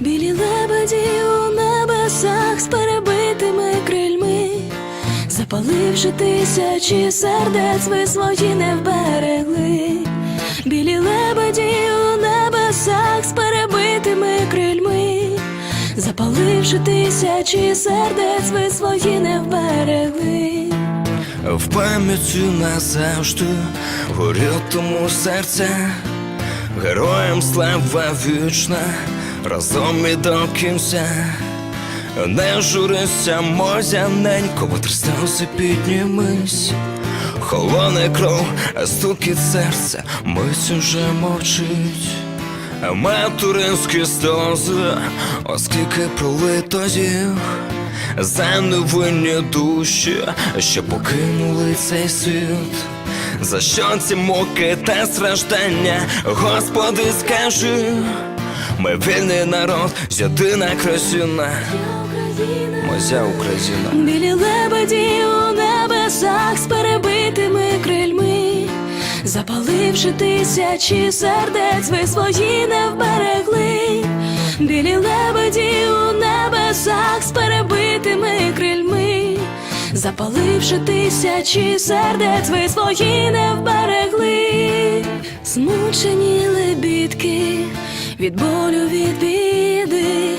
Білі лебеді у небесах з перебитими крильми, запаливши тисячі сердець, ви свої не вберегли. Білі лебеді у небесах з перебитими крильми, запаливши тисячі сердець, ви свої не вберегли. В пам'яті назавжди горітиму серце, героям слава вічна, разом і до кінця. Не журися, мозяненько, витри сльози піднімись. Холоне кров, стукіт серця, мить уже мовчить. Материнські сльози, оскільки пролито їх за невинні душі, що покинули цей світ. За що ці муки та страждання, Господи, скажи, ми вільний народ, єдина країна, моя Україна. Білі лебеді у небесах з перебитими крильми, запаливши тисячі сердець, ви свої не вберегли. Білі лебеді у небесах з перебитими крильми, запаливши тисячі сердець, ви свої не вберегли. Змучені лебідки від болю від біди,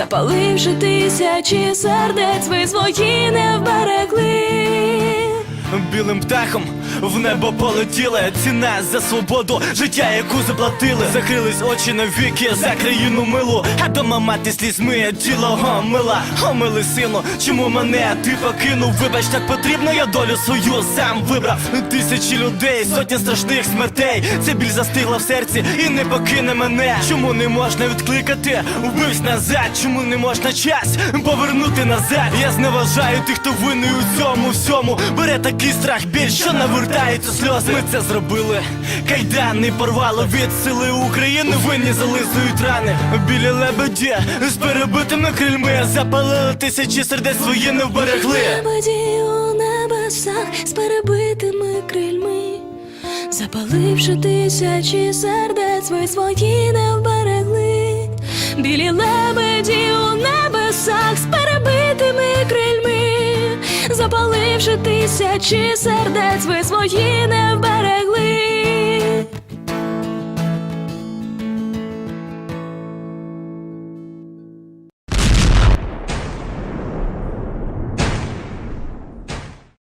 запаливши тисячі сердець, ви свої не вберегли. Білим птахом в небо полетіли ціна за свободу, життя, яку заплатили. Закрились очі навіки за країну милу, а дома мати слізьми тіло омила. Омили сину, чому мене ти покинув? Вибач, так потрібно, я долю свою сам вибрав. Тисячі людей, сотні страшних смертей. Ця біль застигла в серці і не покине мене. Чому не можна відкликати? Вбивсь назад, чому не можна час повернути назад? Я зневажаю тих, хто винний у цьому всьому. Бере такий страх біль, що навертаються сльози. Ми це зробили. Кайдани порвало від сили України. Винні зализують рани. Білі лебеді з перебитими крильми запалили тисячі сердець свої не вберегли. Лебеді у небесах з перебитими крильми, запаливши тисячі сердець, ви свої не вберегли. Білі лебеді Більше тисячі сердець ви свої не вберегли.